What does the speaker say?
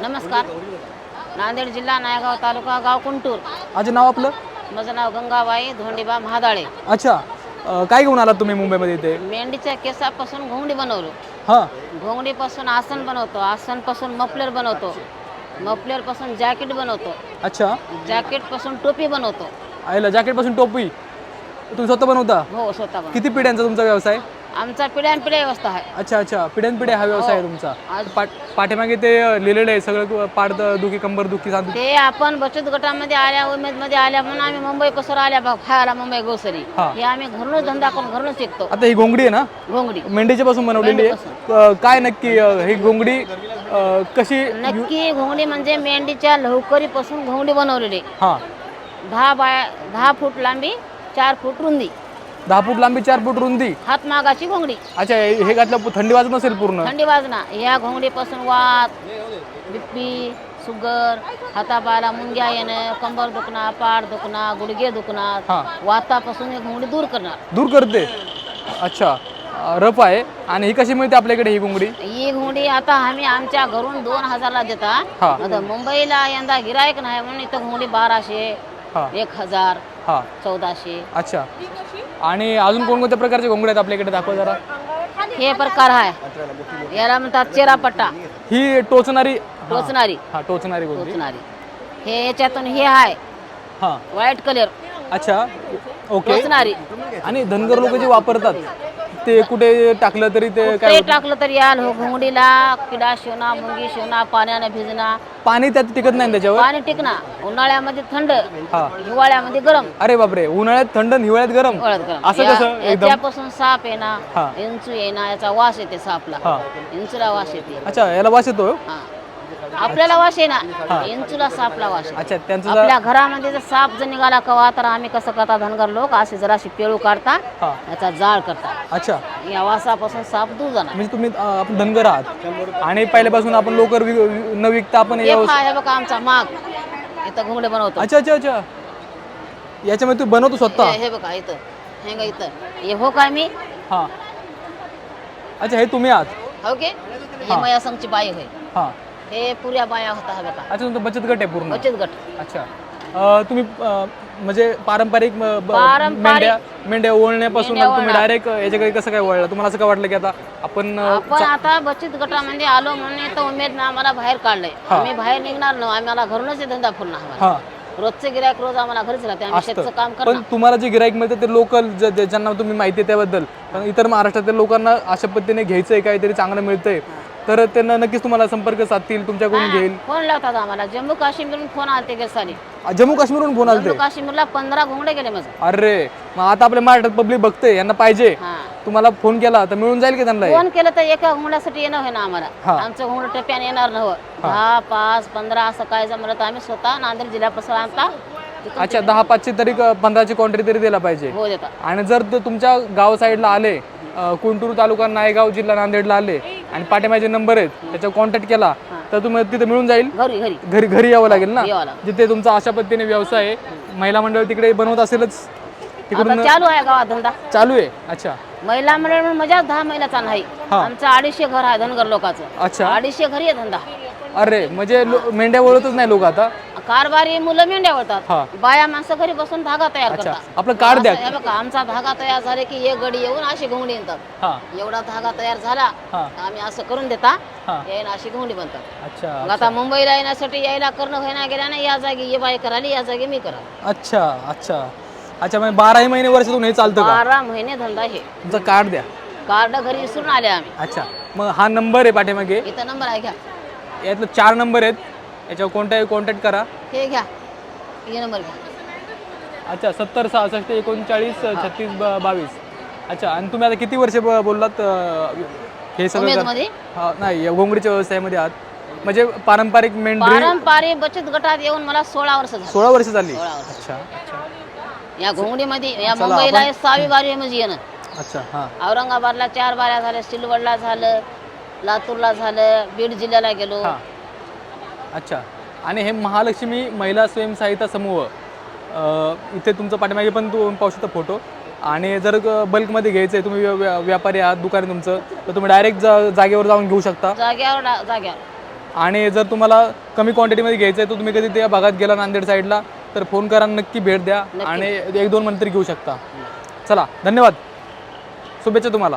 नमस्कार. नांदेड जिल्हा नायगाव तालुका गाव कुंटूर. आजी नाव आपलं? माझं नाव गंगाबाई धोंडीबा महादाळे. अच्छा. अ, काय घेऊन आलात तुम्ही मुंबईमध्ये इथे? मेंढीच्या केसापासून घोंगडी बनवलो. हां. घोंगडीपासून आसन बनवतो. आसनपासून मफलर बनवतो. मफलरपासून जॅकेट बनवतो. अच्छा. जॅकेटपासून टोपी बनवतो. आईला जॅकेटपासून टोपी. तुम्ही स्वतः बनवता? हो स्वतः बनवतो. किती पिढ्यांचा तुमचा व्यवसाय? आमचा पिढ्यान पिढ्या व्यवस्था आहे. अच्छा अच्छा. पिढ्यानपिढ्या हा व्यवसाय आहे तुमचा. आज- पाठ पाठीमागे ते लिहिलेलं आहे सगळं पाठ दुखी कंबर दुखी सांगतो ते आपण बचत गटामध्ये आल्या उमेदमध्ये आल्या म्हणून आम्ही मुंबई कसं आल्या खायला मुंबई गोसरी हा. हे आम्ही घरूनच धंदा करून घरूनच शिकतो आता ही घोंगडी आहे ना? घोंगडी. मेंढीच्या पासून बनवलेली आहे. अ, काय नक्की अ, ही घोंगडी अ, कशी नक्की घोंगडी म्हणजे मेंढीच्या लवकरीपासून घोंगडी बनवलेली हां. दहा बाय दहा फूट लांबी चार फूट रुंदी. दहा फूट लांबी चार फूट रुंदी? हात मागाची घोंगडी. अच्छा हे हे घातलं थंडी वाजत नसेल पूर्ण. थंडी वाजना या घोंगडीपासून वात बिप्पी सुगर हातापायाला मुंग्या येणं कंबर दुखणं पाठ दुखणं गुडघे दुखणार. हां. वातापासून ही घोंगडी दूर करणार. दूर करते. अच्छा. अ, रफ आहे. आणि ही कशी मिळते आपल्याकडे ही घोंगडी? ही घोंगडी आता आम्ही आमच्या घरून दोन हजारला देता हा. आता मुंबईला यंदा गिरायक नाही म्हणून इथं घोंगडी बाराशे हां. एक हजार हां. चौदाशे. अच्छा. आणि अजून कोणकोणत्या प्रकारचे घोंगडे आहेत आपल्याकडे? दाखवा जरा. हे प्रकार आहे याला म्हणतात चेरापट्टा. ही टोचणारी टोचणारी. हा टोचणारी घोंगडी टोचणारी. हे याच्यातून हे आहे हां. व्हाईट कलर अच्छा. ओके टोचणारी. आणि धनगर लोक जे वापरतात ते कुठे टाकलं तरी ते काय ते टाकलं तरी याल हो घोंगडीला किडा शिवणा मुंगी शिवणा पाण्यानं भिजना. पाणी त्यात टिकत नाही त्याच्यावर? पाणी टिकना. उन्हाळ्यामध्ये थंड हा. हिवाळ्यामध्ये गरम. अरे बापरे उन्हाळ्यात थंड आणि हिवाळ्यात गरम. असं या- कसं एकदम? याच्यापासून साप येणार हा. इंचू येणार याचा वास येते सापला. हा. इंचूला वास येते. अच्छा याला वास येतो हा. आपल्याला वास येणार इंचूला सापला वास येते. अच्छा त्यांचं जर आपल्या घरामध्ये जर साप जर निघाला कवा तर आम्ही कसं करता धनगर लोक असे जराशी पेळू काढता हा. याचा जाळ करता. अच्छा. या वासापासून साप दूर जाणार. म्हणजे तुम्ही अं, आपण धनगर आहात. आणि पहिल्यापासून आपण लोकर वि- वि- न विकता आपण हे हे- पहा, हे बघा आमचा माग. इथं घोंगडे बनवतो. अच्छा अच्छा अच्छा. याच्यामध्ये तू बनवतो स्वतः? हे हे बघा इथं. हे बघा इथं. हे हो काय मी? हां. अच्छा हे तुम्ही आहात. हो के? हे मया संघची बाई होय. हां. हे पुऱ्या बाया होता हा बघा अच्छा तुमचं बचत गट आहे पूर्ण? बचत गट. अच्छा. अं, तुम्ही अं, म्हणजे पारंपरिक म- ब- पारंपरिक- मेंढ्या मेंढ्या ओळण्यापासून मेंढ्या तुम्ही ओळणं. डायरेक्ट याच्याकडे कसं काय वळलं तुम्हाला असं काय वाटलं की आता आपण अं, आपण आता बचत गटामध्ये आलो म्हणून इथं उमेदनं आम्हाला बाहेर काढलंय. आम्ही बाहेर निघणार ना आम्हाला घरूनच हे धंदा फुलणार आम्हाला. हां. रोजचे गिरायक रोज आम्हाला घरीच राहते आम्ही शेतचं काम पण करणार. तुम्हाला जे गिराईक मिळतं ते लोकल ज्यांना तुम्ही माहिती आहे त्याबद्दल. पण इतर महाराष्ट्रातील लोकांना अशा पद्धतीने घ्यायचंय काहीतरी चांगलं मिळतंय. तर त्यांना नक्कीच तुम्हाला संपर्क साधतील तुमच्याकडून घेईल. फोन लावतात आम्हाला. जम्मू काश्मीरवरून फोन आलते साली जम्मू काश्मीरहून फोन आलते? जम्मू काश्मीरला पंधरा घोंगडे गेले माझं. अरे मग आता आपल्या महाराष्ट्रात पब्लिक बघते यांना पाहिजे. हा. तुम्हाला फोन केला तर मिळून जाईल की त्यांना हे? फोन केलं तर एका घोंगड्यासाठी येणं ना आम्हाला. आमचं घोंगड टप्प्याने येणार नव्हतं. दहा पाच पंधरा असं काय जमलं तर आम्ही स्वतः नांदेड जिल्ह्यापासून आणता अच्छा दहा पाचशे तरी क- पंधराची क्वांटिटी तरी दिला पाहिजे. हो देतात. आणि जर ते तुमच्या गाव साईडला आले अ, कुंटूर तालुका नायगाव जिल्हा नांदेडला आले आणि पाठीमागे नंबर आहेत त्याच्यावर कॉन्टॅक्ट केला तर तुम्ही तिथे मिळून जाईल? घरी घरी. घरी घरी यावं लागेल ना? यावं जिथे तुमचा अशा पद्धतीने व्यवसाय आहे महिला मंडळ तिकडे बनवत असेलच? तिकडून आता चालू आहे गावात धंदा. चालू आहे? अच्छा. महिला मंडळ म्हणून मजा दहा महिलाचा नाही हा. आमचं अडीचशे घर आहे धनगर लोकांचं. अच्छा. अडीचशे घरी आहे धंदा. अरे म्हणजे लो- मेंढ्या वळतच नाही लोक आता. कारभारी मुलं मेंढ्या हा. वळतात बाया माणसं घरी बसून धागा तयार अच्छा. करतात. आपलं कार्ड द्या. असं हे बघा आमचा धागा तयार झाले की एक गडी येऊन अशी घोंगडी येतात हा. एवढा धागा तयार झाला हा. आम्ही असं करून देता हा. येईन अशी घोंगडी बनतात. अच्छा मग आता मुंबईला येण्यासाठी यायला करणं होईना गेल्या ना या जागी ये बाई कराली या जागी मी करा अच्छा अच्छा. अच्छा म्हणजे बाराही महिने वर्षातून हे चालतं का? बारा महिने धंदा हे तुमचं कार्ड द्या. कार्ड घरी विसरून आले आम्ही. अच्छा. मग हा नंबर आहे पाठीमागे. इथं नंबर आहे घ्या. यातलं चार नंबर आहेत. याच्यावर कोणत्याही कॉन्टॅक्ट करा. हे घ्या. हे नंबर घ्या. अच्छा सत्तर सहासष्ट एकोणचाळीस छत्तीस ब- बावीस. अच्छा आणि तुम्ही आता किती वर्ष ब- बोललात अं, हे सगळं हा, नाही या घोंगडीच्या व्यवसायामध्ये आहात. म्हणजे पारंपरिक मेंढरी पारंपरिक बचत गटात येऊन मला सोळा वर्ष झाली. सोळा वर्ष झाली? सोळा वर्ष. अच्छा अच्छा. या घोंगडीमध्ये या मुंबईला हे सहावी बारी म्हणजे येणं. अच्छा हां. औरंगाबादला चार बाऱ्या झाल्या सिल्वडला झालं लातूरला झालं बीड जिल्ह्याला गेलो. हां. अच्छा. आणि हे महालक्ष्मी महिला स्वयंसहायता समूह अ, इथे तुमचं पाठीमागे पण तू पाहू शकता फोटो. आणि जर बल्कमध्ये घ्यायचं आहे तुम्ही व्या- व्या- व्यापारी आहात दुकान आहे तुमचं तर तुम्ही डायरेक्ट जा जागेवर जाऊन घेऊ शकता. जाग्यावर डा- जाग्यावर आणि जर तुम्हाला कमी क्वांटिटीमध्ये घ्यायचं आहे तर तुम्ही कधी त्या भागात गेला नांदेड साईडला तर फोन करा नक्की भेट द्या आणि एक दोन मंत्री घेऊ शकता. चला धन्यवाद. शुभेच्छा तुम्हाला.